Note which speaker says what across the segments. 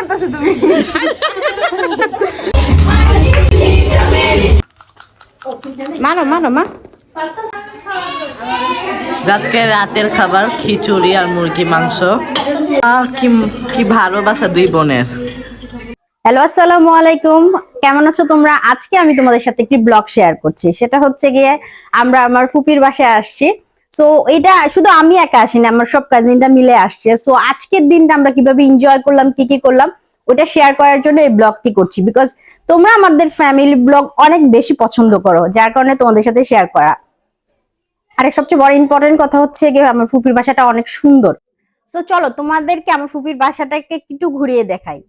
Speaker 1: করতেছো তুমি? মারো মারো মা।
Speaker 2: আজকে রাতের খাবার খিচুড়ি আর মুরগি মাংস। আহ, কি কি ভালোবাসা দুই বোনের।
Speaker 1: হ্যালো আসসালামু আলাইকুম। কেমন আছো তোমরা? আজকে আমি তোমাদের সাথে একটি ব্লগ শেয়ার করছি। সেটা হচ্ছে গিয়ে আমরা আমার ফুপির বাসায় আসছি। সো এটা শুধু আমি একা আসিনি, আমার সব কাজিনরা মিলে আসছে। সো আজকের দিনটা আমরা কীভাবে এনজয় করলাম, কি কি করলাম, ওটা শেয়ার করার জন্য এই ব্লগটি করছি। বিকজ তোমরা আমাদের ফ্যামিলি ব্লগ অনেক বেশি পছন্দ করো, যার কারণে তোমাদের সাথে শেয়ার করা। আরেক সবচেয়ে বড় ইম্পর্টেন্ট কথা হচ্ছে আমার ফুপির বাসাটা অনেক সুন্দর। সো চলো তোমাদেরকে আমার ফুপির বাসাটাকে একটু ঘুরিয়ে দেখাই।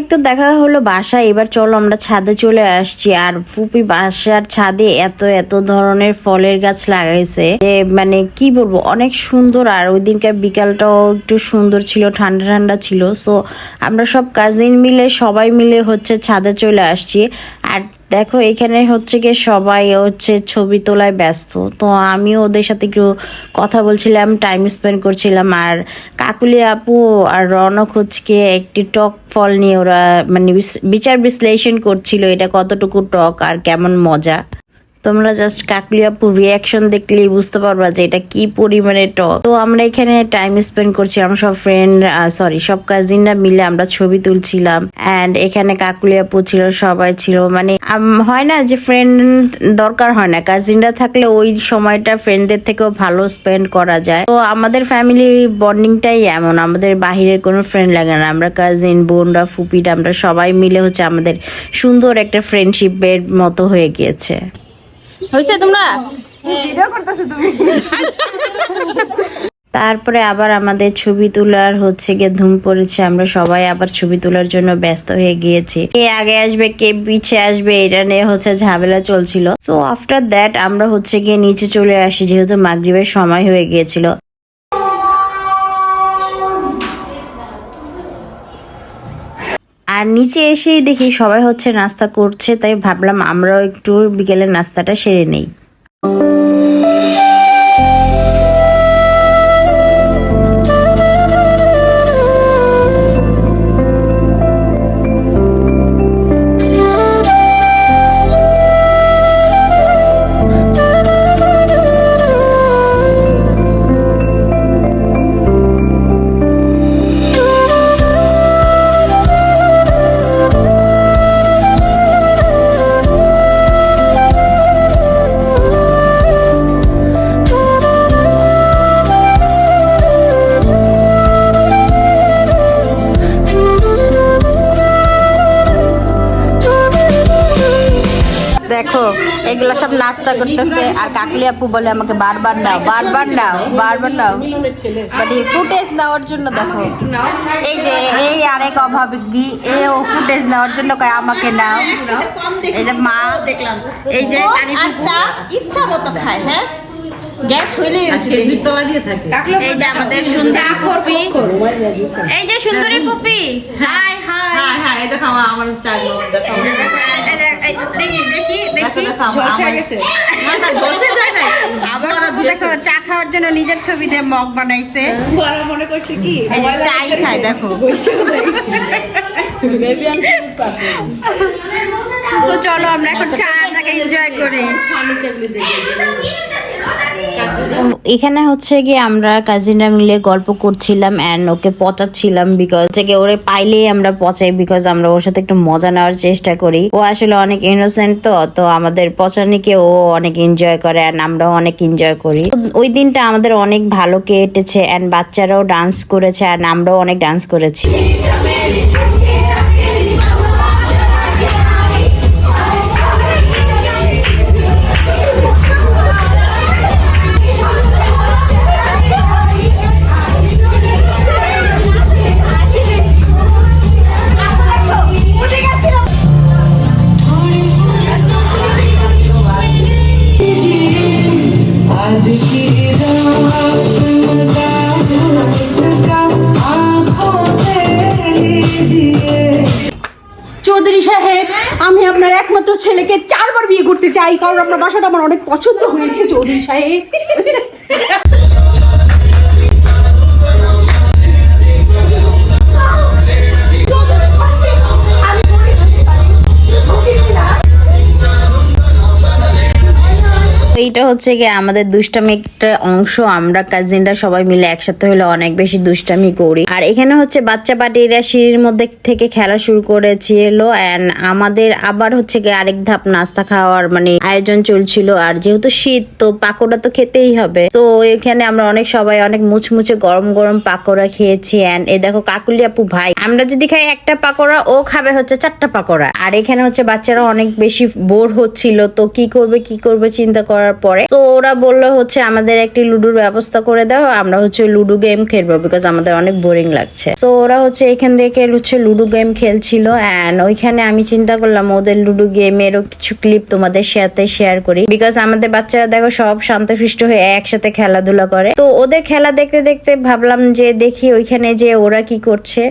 Speaker 1: অনেক তো দেখা হলো বাসা এবার চলো আমরা ছাদে চলে আসছি। আর ফুপি বাসার ছাদে এত এত ধরনের ফলের গাছ লাগাইছে যে মানে কি বলব, অনেক সুন্দর। আর ওই দিনকার বিকালটাও একটু সুন্দর ছিল, ঠান্ডা ঠান্ডা ছিল। সো আমরা সব কাজিন মিলে, সবাই মিলে হচ্ছে ছাদে চলে আসছি। আর দেখো, এখানে হচ্ছে গিয়ে সবাই হচ্ছে ছবি তোলায় ব্যস্ত। তো আমিও ওদের সাথে একটু কথা বলছিলাম টাইম স্পেন্ড করছিলাম। আর কাকুলি আপু আর রনক হচ্ছে গিয়ে একটি টক ফল নিয়ে ওরা মানে বিচার বিশ্লেষণ করছিল এটা কতটুকু টক আর কেমন মজা। তোমরা জাস্ট কাকলিয়াপুর রিয়াকশন দেখলেই বুঝতে পারবা যে এটা কি পরিমাণে টক। তো আমরা এখানে টাইম স্পেন্ড করছিলাম সব ফ্রেন্ড সরি সব কাজিনরা মিলে আমরা ছবি তুলছিলাম। অ্যান্ড এখানে কাকুলিয়াপু ছিল, সবাই ছিল। মানে হয় না যে ফ্রেন্ড দরকার হয় না। কাজিনরা থাকলে ওই সময়টা ফ্রেন্ডদের থেকেও ভালো স্পেন্ড করা যায়। তো আমাদের ফ্যামিলির বন্ডিংটাই এমন, আমাদের বাহিরের কোনো ফ্রেন্ড লাগে না। আমরা কাজিন বোনরা ফুপিটা আমরা সবাই মিলে হচ্ছে আমাদের সুন্দর একটা ফ্রেন্ডশিপের মতো হয়ে গিয়েছে। হয়েছে তোমরা? ভিডিও করতেছো তুমি।
Speaker 2: তারপরে আবার আমাদের ছবি তোলার হচ্ছে গিয়ে ধুম পড়েছে আমরা সবাই আবার ছবি তোলার জন্য ব্যস্ত হয়ে গিয়েছি। কে আগে আসবে কে পিছে আসবে এটা নিয়ে হচ্ছে ঝামেলা চলছিল। সো আফটার দ্যাট আমরা হচ্ছে গিয়ে নিচে চলে আসি যেহেতু মাগরীবের সময় হয়ে গিয়েছিল। আর নিচে এসেই দেখি সবাই হচ্ছে নাস্তা করছে, তাই ভাবলাম আমরাও একটু বিকেলের নাস্তাটা সেরে নেই।
Speaker 1: দেখো এগুলা সব নাস্তা করতেছে। আর কাকলি আপু বলে আমাকে বারবার নাও বারবার নাও বারবার নাও। মানে ফুটেজ নেওয়ার জন্য দেখো এই যে এই আরেক অভাবী এ ও ফুটেজ নেওয়ার জন্য কয় আমাকে নাও। এই যে মা
Speaker 3: দেখলাম
Speaker 1: এই যে
Speaker 3: আর চা ইচ্ছা মতো খায় হ্যাঁ? গ্যাস হইলে
Speaker 1: এই যে আমাদের সুন্দরী ফুপি। এই যে সুন্দরী ফুপি। হাই হাই
Speaker 4: দেখো আমার আমার দেখো
Speaker 1: দেখি দেখি। চা খাওয়ার জন্য নিজের ছবি দিয়ে মগ বানাইছে। এই যে চাই খায় দেখো। তো চলো আমরা এখন চাটাকে এনজয় করি।
Speaker 2: এখানে হচ্ছে গিয়ে আমরা কাজিনরা মিলে গল্প করছিলাম অ্যান্ড ওকে পচাচ্ছিলাম বিকজ থেকে ওরে পাইলেই আমরা পচাই বিকজ আমরা ওর সাথে একটু মজা নেওয়ার চেষ্টা করি। ও আসলে অনেক ইনোসেন্ট তো তো আমাদের পচানিকে ও অনেক এনজয় করে অ্যান্ড আমরাও অনেক এনজয় করি। ওই দিনটা আমাদের অনেক ভালো কেটেছে অ্যান্ড বাচ্চারাও ডান্স করেছে অ্যান্ড আমরাও অনেক ডান্স করেছি।
Speaker 3: চৌধুরী সাহেব, আমি আপনার একমাত্র ছেলেকে চারবার বিয়ে করতে চাই, কারণ আপনার বাসাটা আমার অনেক পছন্দ হয়েছে, চৌধুরী সাহেব।
Speaker 2: এইটা হচ্ছে গিয়ে আমাদের দুষ্টামি একটা অংশ। আমরা কাজিনরা সবাই মিলে একসাথে হলে অনেক বেশি দুষ্টামি করি। আর এখানে হচ্ছে বাচ্চা পাটিরা সিঁড়ির মধ্যে থেকে খেলা শুরু করেছিল অ্যান্ড আমাদের আবার হচ্ছে গিয়ে আরেক ধাপ নাস্তা খাওয়ার মানে আয়োজন চলছিল। আর যেহেতু শীত, তো পাকোড়া তো খেতেই হবে। তো এখানে আমরা অনেক সবাই অনেক মুচমুচে গরম গরম পাকোড়া খেয়েছি অ্যান্ড এ দেখো কাকুলি আপু ভাই, আমরা যদি খাই একটা পাকোড়া, ও খাবে হচ্ছে চারটা পাকোড়া। আর এখানে হচ্ছে বাচ্চারা অনেক বেশি বোর হচ্ছিল। তো কি করবে কি করবে চিন্তা করার পরে। তো ওরা বলল হচ্ছে, আমাদের একটি লুডোর ব্যবস্থা করে দাও, আমরা হচ্ছে লুডো গেম খেলব বিকজ আমাদের অনেক বোরিং লাগছে। তো ওরা হচ্ছে এখান থেকে হচ্ছে লুডো গেম খেলছিল অ্যান্ড ওইখানে আমি চিন্তা করলাম, ওদের লুডো গেমেরও কিছু ক্লিপ তোমাদের সাথে শেয়ার করি। বিকজ আমাদের বাচ্চারা দেখো সব শান্তশিষ্ট হয়ে একসাথে খেলাধুলা করে। তো ওদের খেলা দেখতে দেখতে ভাবলাম যে দেখি ওইখানে যে ওরা কি করছে।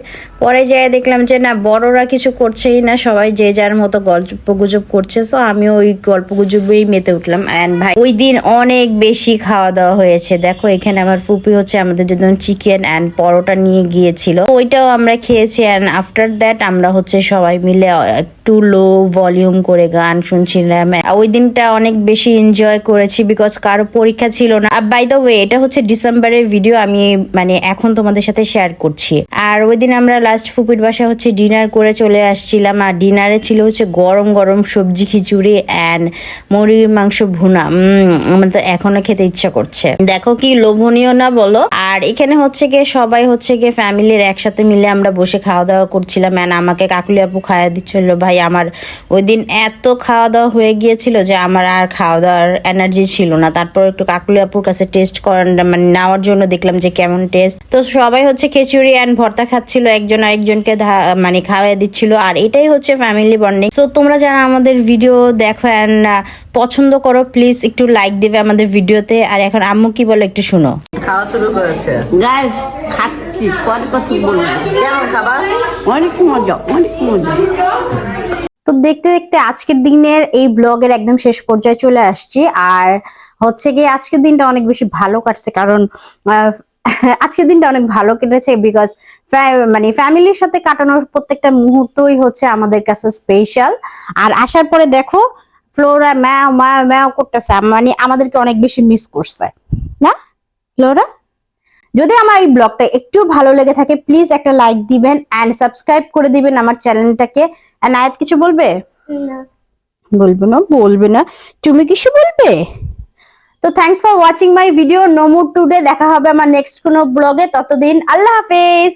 Speaker 2: পরে যেয়ে দেখলাম যে না, বড়রা কিছু করছেই না, সবাই যে যার মতো গল্প গুজব করছে। তো আমিও ওই গল্প গুজবেই মেতে উঠলাম। অ্যান্ড ভাই ওই দিন অনেক বেশি খাওয়া দাওয়া হয়েছে। দেখো, এখানে আমার ফুপি হচ্ছে আমাদের জন্য চিকেন অ্যান্ড পরোটা নিয়ে গিয়েছিল। ওইটাও আমরা খেয়েছি অ্যান্ড আফটার দ্যাট আমরা হচ্ছে সবাই মিলে একটু লো ভলিউম করে গান শুনছিলাম। ওই দিনটা অনেক বেশি এনজয় করেছি বিকজ কারও পরীক্ষা ছিল না। আর বাই দ্য ওয়ে এটা হচ্ছে ডিসেম্বরের ভিডিও আমি মানে এখন তোমাদের সাথে শেয়ার করছি। আর ওই দিন আমরা লাস্ট ফুপির বাসা হচ্ছে ডিনার করে চলে আসছিলাম। আর ডিনারে ছিল হচ্ছে গরম গরম সবজি খিচুড়ি অ্যান্ড মুরগির মাংস ভুনা। আমার তো এখনও খেতে ইচ্ছা করছে। দেখো কি লোভনীয় না বলো? আর এখানে হচ্ছে গিয়ে সবাই হচ্ছে গিয়ে ফ্যামিলির একসাথে মিলে আমরা বসে খাওয়া দাওয়া করছিলাম। অ্যান্ড আমাকে কাকুলি আপু খাওয়া দিচ্ছিল, ভাই আমার ওই দিন এত খাওয়া দাওয়া হয়ে গিয়েছিল যে আমার আর খাওয়া দাওয়ার এনার্জি ছিল না। তারপর একটু কাকুলি আপুর কাছে টেস্ট করার মানে নেওয়ার জন্য দেখলাম যে কেমন টেস্ট তো সবাই হচ্ছে খিচুড়ি অ্যান্ড ভর্তা খাচ্ছিল একজন আরেকজনকে মানে খাওয়াই দিচ্ছিল আর এটাই হচ্ছে ফ্যামিলি বন্ডিং সো তোমরা যারা আমাদের ভিডিও দেখো অ্যান্ড পছন্দ করো প্লিজ একটু লাইক দেবে আমাদের ভিডিওতে আর এখন আম্মু কি বলে একটু শুনো।
Speaker 5: খাওয়া শুরু করেছে।
Speaker 6: গাছ খাচ্ছি পরে কথা বলব?
Speaker 5: কেমন খাবার?
Speaker 6: অনেক মজা অনেক মজা।
Speaker 1: তো দেখতে দেখতে আজকের দিনের এই ব্লগের একদম শেষ পর্যায়ে চলে আসছি। আর হচ্ছে গিয়ে আজকের দিনটা অনেক বেশি ভালো কাটছে কারণ আজকের দিনটা অনেক ভালো কেটেছে বিকজ মানে ফ্যামিলির সাথে কাটানোর প্রত্যেকটা মুহূর্তই হচ্ছে আমাদের কাছে স্পেশাল আর আসার পরে দেখো ফ্লোরা ম্যাও ম্যাও ম্যাও করতেছে মানে আমাদেরকে অনেক বেশি মিস করছে। না? ফ্লোরা যদি আমার এই ব্লগটা একটু ভালো লেগে থাকে প্লিজ একটা লাইক দিবেন অ্যান্ড সাবস্ক্রাইব করে দিবেন আমার চ্যানেলটাকে অ্যান্ড আয়াত কিছু বলবে? না। বলবে না বলবে না। তুমি কিছু বলবে? তো thanks for watching my video no mood today দেখা হবে আমার নেক্সট কোনো ব্লগে। ততদিন আল্লাহ হাফেজ।